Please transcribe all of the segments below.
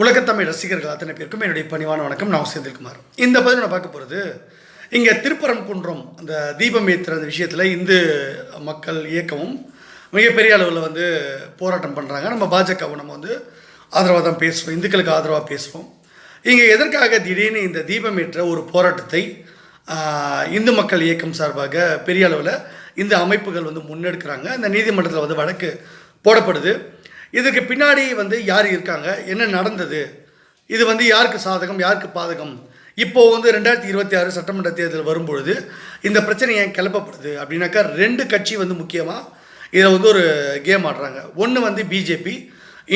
உலகத்தமிழ் ரசிகர்கள் அத்தனை பேருக்கும் என்னுடைய பணிவான வணக்கம். நான் செந்தில்குமார் இந்த பதிவு நான் பார்க்க போகிறது இங்கே திருப்பரங்குன்றம் அந்த தீபம் ஏற்றுற அந்த விஷயத்தில் இந்து மக்கள் இயக்கமும் மிகப்பெரிய அளவில் வந்து போராட்டம் பண்ணுறாங்க நம்ம பாஜகவும் நம்ம வந்து ஆதரவாக தான் பேசுகிறோம் இந்துக்களுக்கு ஆதரவாக பேசுகிறோம் இங்கே எதற்காக திடீர்னு இந்த தீபம் ஏற்ற ஒரு போராட்டத்தை இந்து மக்கள் இயக்கம் சார்பாக பெரிய அளவில் இந்த அமைப்புகள் வந்து முன்னெடுக்கிறாங்க. இந்த நீதிமன்றத்தில் வந்து வழக்கு போடப்படுது. இதுக்கு பின்னாடி வந்து யார் இருக்காங்க? என்ன நடந்தது? இது வந்து யாருக்கு சாதகம் யாருக்கு பாதகம்? இப்போது வந்து ரெண்டாயிரத்தி இருபத்தி ஆறு சட்டமன்ற தேர்தல் வரும்பொழுது இந்த பிரச்சனை ஏன் கிளப்பப்படுது அப்படின்னாக்கா ரெண்டு கட்சி வந்து முக்கியமாக இதில் வந்து ஒரு கேம் ஆடுறாங்க. ஒன்று வந்து பிஜேபி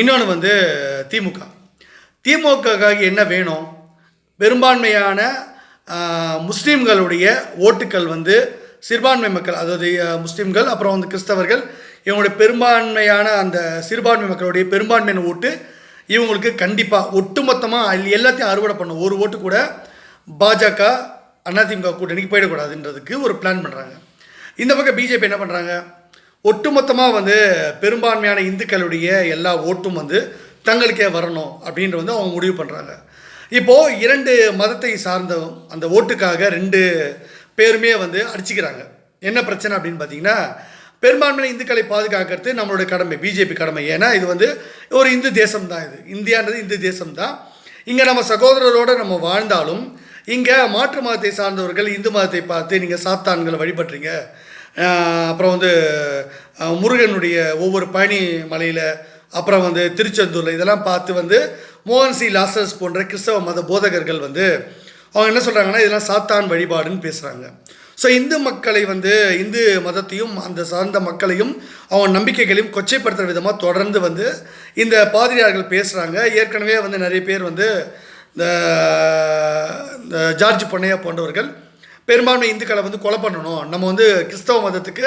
இன்னொன்று வந்து திமுக. திமுகக்காக என்ன வேணும்? பெரும்பான்மையான முஸ்லீம்களுடைய ஓட்டுக்கள் வந்து சிறுபான்மை மக்கள் அதாவது முஸ்லீம்கள் அப்புறம் வந்து கிறிஸ்தவர்கள் இவங்களுடைய பெரும்பான்மையான அந்த சிறுபான்மை மக்களுடைய பெரும்பான்மையான ஓட்டு இவங்களுக்கு கண்டிப்பாக ஒட்டுமொத்தமாக எல்லாத்தையும் அறுவடை பண்ணும் ஒரு ஓட்டு கூட பாஜக அதிமுக கூட்டணிக்கு போயிடக்கூடாதுன்றதுக்கு ஒரு பிளான் பண்ணுறாங்க இந்த பக்கம் பிஜேபி என்ன பண்ணுறாங்க ஒட்டுமொத்தமாக வந்து பெரும்பான்மையான இந்துக்களுடைய எல்லா ஓட்டும் வந்து தங்களுக்கே வரணும் அப்படின்ற வந்து அவங்க முடிவு பண்ணுறாங்க இப்போது இரண்டு மதத்தை சார்ந்த அந்த ஓட்டுக்காக ரெண்டு பேருமே வந்து அடிச்சுக்கிறாங்க. என்ன பிரச்சனை அப்படின்னு பார்த்தீங்கன்னா பெரும்பான்மையான இந்துக்களை பாதுகாக்கிறது நம்மளுடைய கடமை பிஜேபி கடமை. ஏன்னா இது வந்து ஒரு இந்து தேசம் தான் இது. இந்தியான்றது இந்து தேசம் தான் இங்கே நம்ம சகோதரரோடு நம்ம வாழ்ந்தாலும் இங்கே மாற்று மதத்தை சார்ந்தவர்கள் இந்து மதத்தை பார்த்து நீங்கள் சாத்தான்களை வழிபடுறீங்க. அப்புறம் வந்து முருகனுடைய ஒவ்வொரு பழனி மலையில் அப்புறம் வந்து திருச்செந்தூரில் இதெல்லாம் பார்த்து வந்து மோகன் சி. லாசஸ் போன்ற கிறிஸ்தவ மத போதகர்கள் வந்து அவங்க என்ன சொல்கிறாங்கன்னா இதெல்லாம் சாத்தான் வழிபாடுன்னு பேசுகிறாங்க ஸோ இந்து மக்களை வந்து இந்து மதத்தையும் அந்த சார்ந்த மக்களையும் அவன் நம்பிக்கைகளையும் கொச்சைப்படுத்துகிற விதமாக தொடர்ந்து வந்து இந்த பாதிரியார்கள் பேசுகிறாங்க ஏற்கனவே வந்து நிறைய பேர் வந்து இந்த இந்த ஜார்ஜ் பொன்னையா போன்றவர்கள் பெரும்பான்மை இந்துக்களை வந்து கொலை பண்ணணும். நம்ம வந்து கிறிஸ்தவ மதத்துக்கு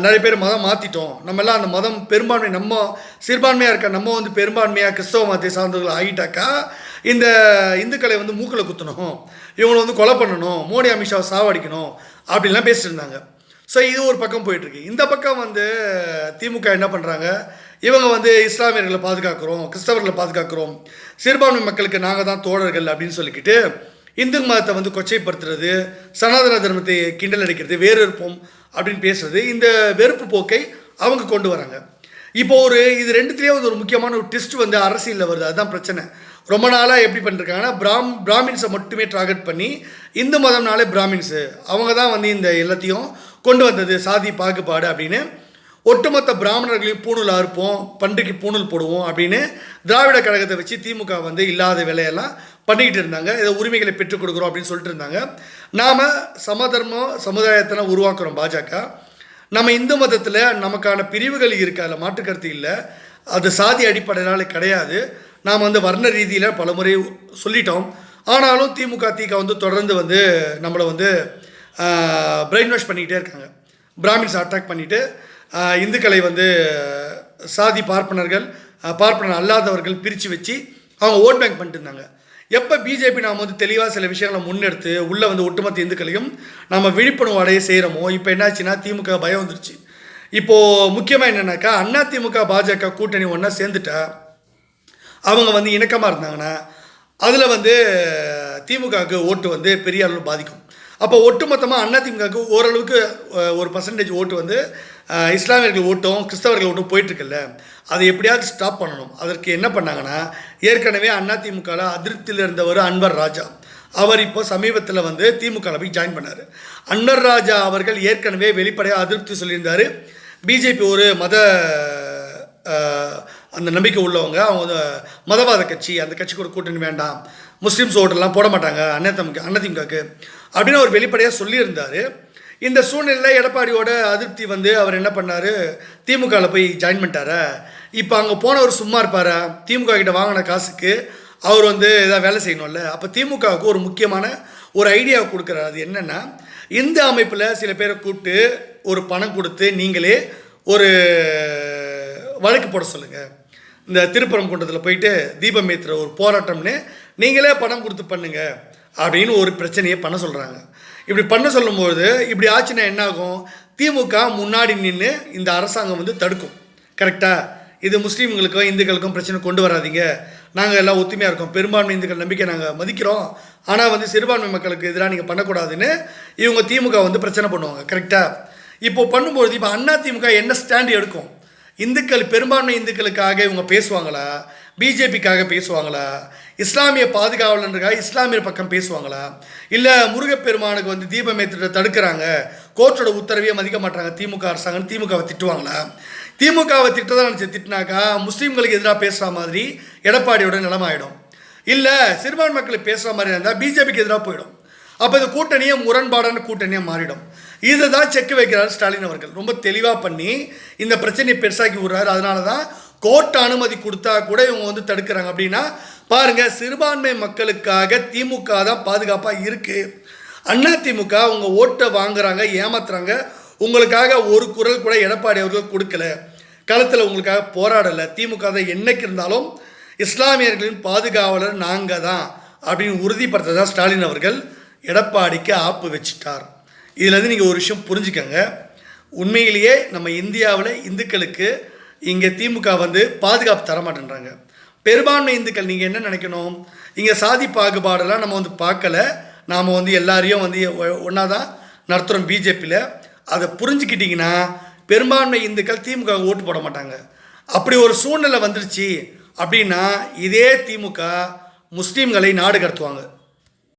நிறைய பேர் மதம் மாற்றிட்டோம் நம்ம எல்லாம் அந்த மதம் பெரும்பான்மை நம்ம சிறுபான்மையாக இருக்க நம்ம வந்து பெரும்பான்மையாக கிறிஸ்தவ மதத்தை சார்ந்தவர்கள் ஆகிட்டாக்கா இந்த இந்துக்களை வந்து மூக்கில் குத்தணும். இவங்களை வந்து கொலை பண்ணணும். மோடி அமித்ஷாவை சாவடிக்கணும். அப்படின்லாம் பேசிட்டு இருந்தாங்க. ஸோ இது ஒரு பக்கம் போயிட்டுருக்கு. இந்த பக்கம் வந்து திமுக என்ன பண்ணுறாங்க இவங்க வந்து இஸ்லாமியர்களை பாதுகாக்கிறோம் கிறிஸ்தவர்களை பாதுகாக்கிறோம். சிறுபான்மை மக்களுக்கு நாங்கள் தான் தோழர்கள் அப்படின்னு சொல்லிக்கிட்டு இந்து மதத்தை வந்து கொச்சைப்படுத்துறது சனாதன தர்மத்தை கிண்டல் அடிக்கிறது வேறு இருப்போம் அப்படின்னு பேசுறது இந்த வெறுப்பு போக்கை அவங்க கொண்டு வராங்க. இப்போ ஒரு இது ரெண்டுத்துலேயே வந்து ஒரு முக்கியமான ஒரு ட்விஸ்ட் வந்து அரசியலில் வருது. அதுதான் பிரச்சனை. ரொம்ப நாளாக எப்படி பண்ணிருக்காங்கன்னா பிராம் பிராமின்ஸை மட்டுமே டார்கெட் பண்ணி இந்து மதம்னாலே பிராமின்ஸு. அவங்க தான் வந்து இந்த எல்லாத்தையும் கொண்டு வந்தது சாதி பாகுபாடு அப்படின்னு. ஒட்டுமொத்த பிராமணர்களையும் பூணூல் அறுப்போம் பண்டிகை பூணூல் போடுவோம் அப்படின்னு திராவிட கழகத்தை வச்சு திமுக வந்து இல்லாத வேலையெல்லாம் பண்ணிக்கிட்டு இருந்தாங்க. இதை உரிமைகளை பெற்றுக் கொடுக்குறோம் அப்படின்னு சொல்லிட்டு இருந்தாங்க. நாம் சமதர்மம் சமுதாயத்தை உருவாக்குறோம் பாஜக. நம்ம இந்து மதத்தில் நமக்கான பிரிவுகள் இருக்குது அதில் மாற்று கருத்து இல்லை. அது சாதி அடிப்படையினால கிடையாது. நாம் வந்து வர்ண ரீதியில் பலமுறை சொல்லிட்டோம். ஆனாலும் திமுக திக வந்து தொடர்ந்து வந்து நம்மளை வந்து பிரெயின் வாஷ் பண்ணிக்கிட்டே இருக்காங்க. பிராமின்ஸ் அட்டாக் பண்ணிவிட்டு இந்துக்களை வந்து சாதி பார்ப்பனர்கள் பார்ப்பனர் அல்லாதவர்கள் பிரித்து வச்சு அவங்க ஓட் பேங்க் பண்ணிட்டு இருந்தாங்க. எப்போ பிஜேபி நாம் வந்து தெளிவாக சில விஷயங்களை முன்னெடுத்து உள்ளே வந்து ஒட்டுமொத்த இந்துக்களையும் நம்ம விழிப்புணர்வு அடைய செய்கிறோமோ இப்போ என்னாச்சுன்னா திமுக பயம் வந்துருச்சு. இப்போது முக்கியமாக என்னென்னாக்கா அண்ணா திமுக பாஜக கூட்டணி ஒன்றா சேர்ந்துட்டா அவங்க வந்து இணக்கமாக இருந்தாங்கன்னா அதில் வந்து திமுகவுக்கு ஓட்டு வந்து பெரிய அளவில் பாதிக்கும். அப்போ ஒட்டுமொத்தமாக அண்ணா திமுகவுக்கு ஓரளவுக்கு ஒரு பர்சன்டேஜ் ஓட்டு வந்து இஸ்லாமியர்கள் ஓட்டும் கிறிஸ்தவர்கள் ஓட்டும் போயிட்டுருக்குல்ல. அதை எப்படியாவது ஸ்டாப் பண்ணணும். அதற்கு என்ன பண்ணாங்கன்னா ஏற்கனவே அண்ணா திமுகவில் அதிருப்தியில் இருந்தவர் அன்வர் ராஜா. அவர் இப்போ சமீபத்தில் வந்து திமுகவில் போய் ஜாயின் பண்ணார். அன்வர் ராஜா அவர்கள் ஏற்கனவே வெளிப்படையாக அதிருப்தி சொல்லியிருந்தார். பிஜேபி ஒரு மத அந்த நம்பிக்கை உள்ளவங்க அவங்க மதவாத கட்சி அந்த கட்சி கூட கூட்டணி வேண்டாம் முஸ்லீம்ஸ் ஓட்டெல்லாம் போட மாட்டாங்க அண்ணா அன்னதிமுகக்கு அப்படின்னு அவர் வெளிப்படையாக சொல்லியிருந்தார். இந்த சூழ்நிலையில் எடப்பாடியோட அதிருப்தி வந்து அவர் என்ன பண்ணார்? திமுகவில் போய் ஜாயின் பண்ணிட்டார? இப்போ அங்கே போனவர் சும்மா இருப்பார்? திமுக கிட்ட வாங்கின காசுக்கு அவர் வந்து எதாவது வேலை செய்யணும்ல? அப்போ திமுகவுக்கு ஒரு முக்கியமான ஒரு ஐடியா கொடுக்குறாரு. அது என்னென்னா இந்த அமைப்பில் சில பேரை கூப்பிட்டு ஒரு பணம் கொடுத்து நீங்களே ஒரு வழக்கு போட சொல்லுங்கள் இந்த திருப்பரங்குன்றத்தில் போயிட்டு தீபம் ஏற்றுற ஒரு போராட்டம்னு நீங்களே பணம் கொடுத்து பண்ணுங்க அப்படின்னு ஒரு பிரச்சனையை பண்ண சொல்கிறாங்க இப்படி பண்ண சொல்லும்போது இப்படி ஆச்சுன்னா என்ன ஆகும் திமுக முன்னாடி நின்று இந்த அரசாங்கம் வந்து தடுக்கும். கரெக்டாக இது முஸ்லீம்களுக்கும் இந்துக்களுக்கும் பிரச்சனை கொண்டு வராதீங்க. நாங்கள் எல்லாம் ஒத்துமையாக இருக்கோம். பெரும்பான்மை இந்துக்கள் நம்பிக்கை நாங்கள் மதிக்கிறோம். ஆனால் வந்து சிறுபான்மை மக்களுக்கு எதிராக நீங்கள் பண்ணக்கூடாதுன்னு இவங்க திமுக வந்து பிரச்சனை பண்ணுவாங்க. கரெக்டாக இப்போ பண்ணும்போது இப்போ அண்ணா திமுக என்ன ஸ்டாண்ட் எடுக்கும்? இந்துக்கள் பெரும்பான்மை இந்துக்களுக்காக இவங்க பேசுவாங்களா? பிஜேபிக்காக பேசுவாங்களா? இஸ்லாமிய பாதுகாவலருக்காக இஸ்லாமியர் பக்கம் பேசுவாங்களா? இல்லை முருகப்பெருமானுக்கு வந்து தீபம் ஏற்றிட்டு தடுக்கிறாங்க கோர்ட்டோட உத்தரவையே மதிக்க மாட்டாங்க திமுக அரசாங்கம் திமுகவை திட்டுவாங்களா? திமுகவை திட்டதான் நினச்சி திட்டினாக்கா முஸ்லீம்களுக்கு எதிராக பேசுகிற மாதிரி எடப்பாடியோட நிலமாயிடும் இல்லை சிறுபான்மை மக்களுக்கு பேசுகிற மாதிரி இருந்தால் பிஜேபிக்கு எதிராக போயிடும். அப்போ இந்த கூட்டணியை முரண்பாடான கூட்டணியாக மாறிடும். இதை தான் செக் வைக்கிறார் ஸ்டாலின் அவர்கள். ரொம்ப தெளிவாக பண்ணி இந்த பிரச்சனையை பெருசாக்கி விடுறாரு. அதனால தான் கோர்ட் அனுமதி கொடுத்தா கூட இவங்க வந்து தடுக்கிறாங்க. அப்படின்னா பாருங்கள் சிறுபான்மை மக்களுக்காக திமுக தான் பாதுகாப்பாக இருக்குது அண்ணா திமுக அவங்க ஓட்டை வாங்குறாங்க ஏமாத்துறாங்க. உங்களுக்காக ஒரு குரல் கூட எடப்பாடி அவர்கள் கொடுக்கல. களத்தில் உங்களுக்காக போராடலை. திமுக தான் என்னைக்கு இருந்தாலும் இஸ்லாமியர்களின் பாதுகாவலர் நாங்கள் தான் அப்படின்னு உறுதிப்படுத்ததான் ஸ்டாலின் அவர்கள். எடப்பாடிக்கு ஆப்பு வச்சிட்டார். இதுலேருந்து நீங்கள் ஒரு விஷயம் புரிஞ்சுக்கங்க. உண்மையிலேயே நம்ம இந்தியாவில் இந்துக்களுக்கு இங்கே திமுக வந்து பாதுகாப்பு தரமாட்டேன்றாங்க. பெரும்பான்மை இந்துக்கள் நீங்கள் என்ன நினைக்கணும்? இங்கே சாதி பாகுபாடெல்லாம் நம்ம வந்து பார்க்கல. நாம் வந்து எல்லாரையும் வந்து ஒன்றா தான் நடத்துகிறோம் பிஜேபியில். அதை புரிஞ்சுக்கிட்டிங்கன்னா பெரும்பான்மை இந்துக்கள் திமுக ஓட்டு போட மாட்டாங்க. அப்படி ஒரு சூழ்நிலை வந்துருச்சு அப்படின்னா இதே திமுக முஸ்லீம்களை நாடு கடத்துவாங்க.